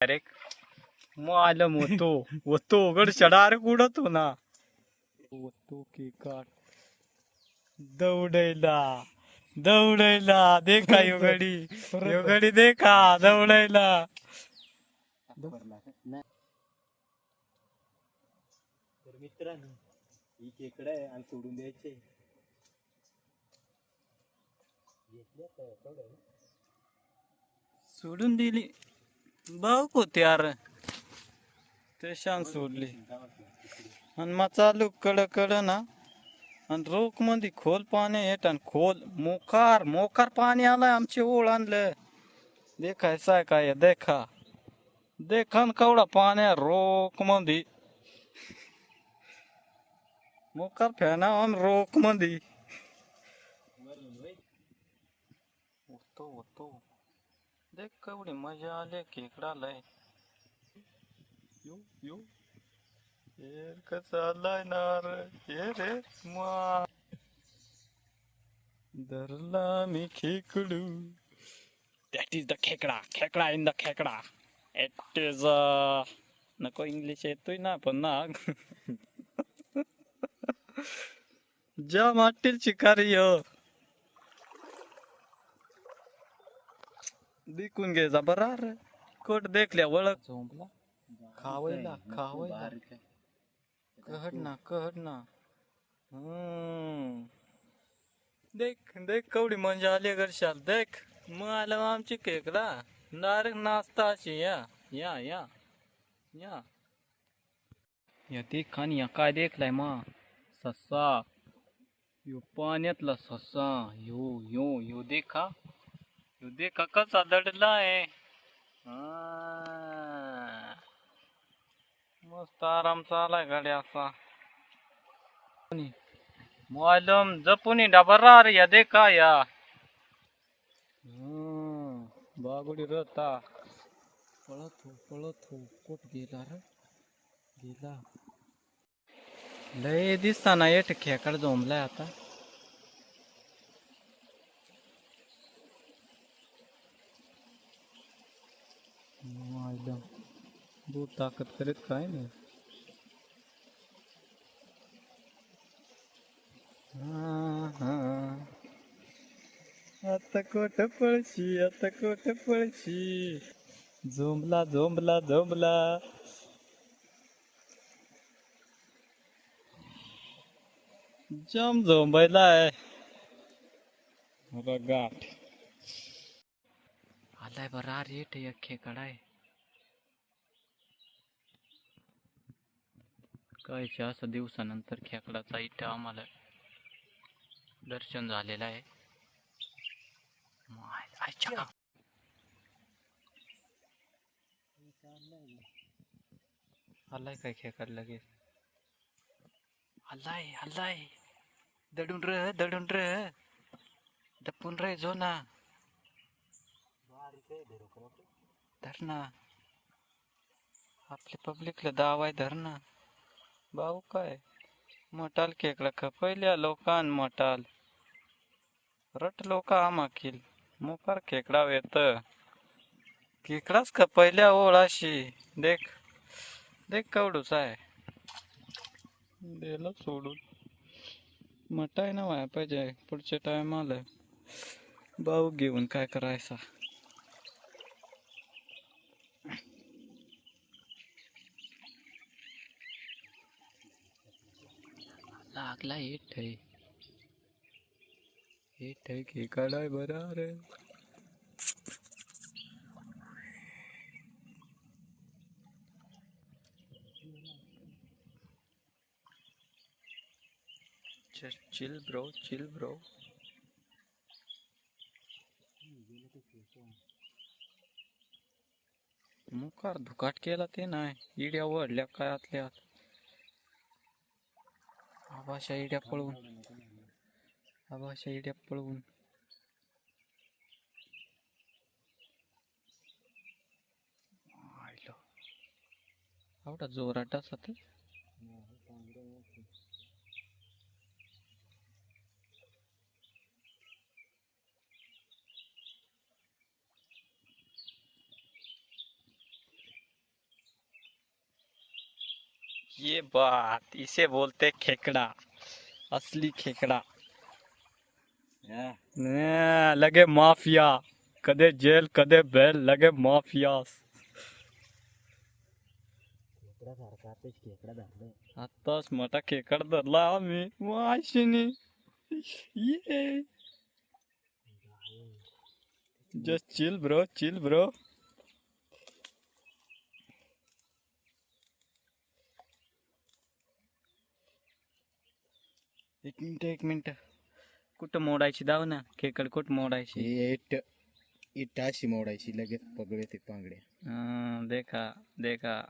Direct मालम होतो. होतो. गडच्या direct उडतो ना? होतो की काट दौडायला. दौडायला. देखा योगडी. योगडी देखा. दौडायला. तर मित्रांनो ही खेकडं आहे आणि सोडून द्यायचे? सोडून दिली. भाऊ होते यार. ते शान सोडली. आणि मग चालू कड कड ना. आणि रोखमध्ये खोल पाणी येत आणि खोल मोकार मोकार पाणी आलाय आमचे ओळ आणलं. देखायचं काय देखा. देखा न कवडा पाण्या रोखमध्ये मोकार फॅना आणि रोखमध्ये होतो होतो देख केवढी मजा आली खेकडा लय यो यो. हे कसं आलाय ना रे हे रे मा धरला मी खेकडू. दॅट इज द खेकडा. खेकडा इन द खेकडा. इट इज नको इंग्लिश येतोय ना पण ना. जा माटील शिकारी हो दिकून घे जा बरा रे कोट देखल्या ओळख. झोंबला. खावायला आहे. कहड ना. कहड ना हम्म. देख देख कवडी म्हणजे आली घरशाल. देख मग आलं आमची केकडा डायरेक्ट नाचता अशी या या या या. या देख आणि या काय देखलाय मा? ससा. यो पाण्यातला ससा. यो यो यो देखा. दुधे देखा कसा आहे. मस्त आराम चालाय गाडी असा. मोलम जपुनी डबरा रे या दे का या. बागुडी रता पळत हो पळत हो कोट गेला रे? गेला. लय दिसताना एट खेकड झोंबलाय आता मालम दूध ताकद करीत काय नाही. हा, हा. आता कोट पळशी आता कोट पळशी? झोंबला झोंबला झोंबला. जाम झोंबायलाय. गाठ आलाय बरा रेट एक खेकडाय. काहीशे असं दिवसानंतर खेकडाचा इथं आम्हाला दर्शन झालेलं आहे. आलाय काय खेकड लगेच? आलाय आलाय. दडून र दडून र दपून रे जो ना बारीक आहे, धरू का नको? धर ना आपल्या पब्लिकला दाव आहे धर ना भाऊ काय? मटाल खेकडा का? पहिल्या लोकान मटाल. रट लोक आमाकील. मुखार खेकडा येत. खेकडाच का पहिल्या ओळाशी देख. देख कवडूच आहे. दिलं सोडून. मटाय ना व्हाय पाहिजे. पुढच्या टायमाला भाऊ घेऊन काय करायचा? लागला हे आहे हे आहे की काढाय बरा रे. चिल ब्रो चिल ब्रो मुखार धुकाट केला ते नाही. इड्या वडल्या काय आतल्यात आभाशा इड्या पळवून. आभाशा इड्या पळवून. आयलो. एवढा जोरात ये बात इसे बोलते खेकड़ा असली खेकड़ा. ने, लगे माफिया कदे जेल कदे बेल लगे माफिया। आताच मोठा खेकड धरला आम्ही माशिनी ये। Just chill bro chill bro एक मिनिट एक मिनिट. कुठं मोडायची? दाव ना. खेकड कुठं मोडायची? इट इट अशी मोडायची लगेच पगडे ते पांगड्या हं, देखा देखा.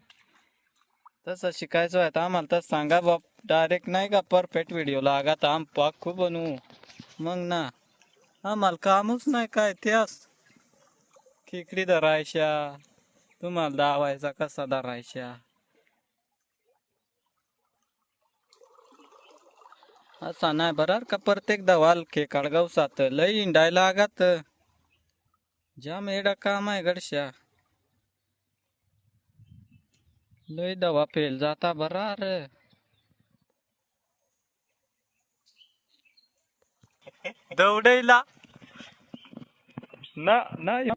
तसं शिकायचं आहे तर आम्हाला तर सांगा बाप. डायरेक्ट नाही का परफेक्ट व्हिडिओ लागा तर आम पाक खूप बनवू. मग ना. आम्हाला कामच नाही काय त्यास. खेकडी धरायच्या. तुम्हाला दावायचा कसा धरायच्या? असा नाही भरार का प्रत्येक दवाल के काळगाव सात. लय इंडायला आगात जाम एडा काम आहे गडशा लय दवा फेल जाता भरार. रे दौडायला. ना नाही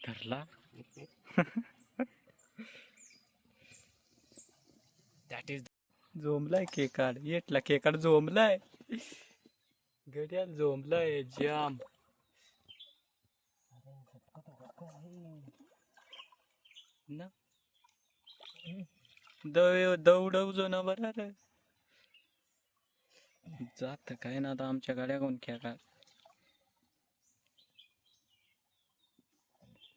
धरला. That is झोंबलाय केकाड. येटला केकाड झोंबलाय घड्याल झोंबलाय जाम. ना? दव दौडव जो ना बरं जात काय ना आता आमच्या गाड्या कोण खेळा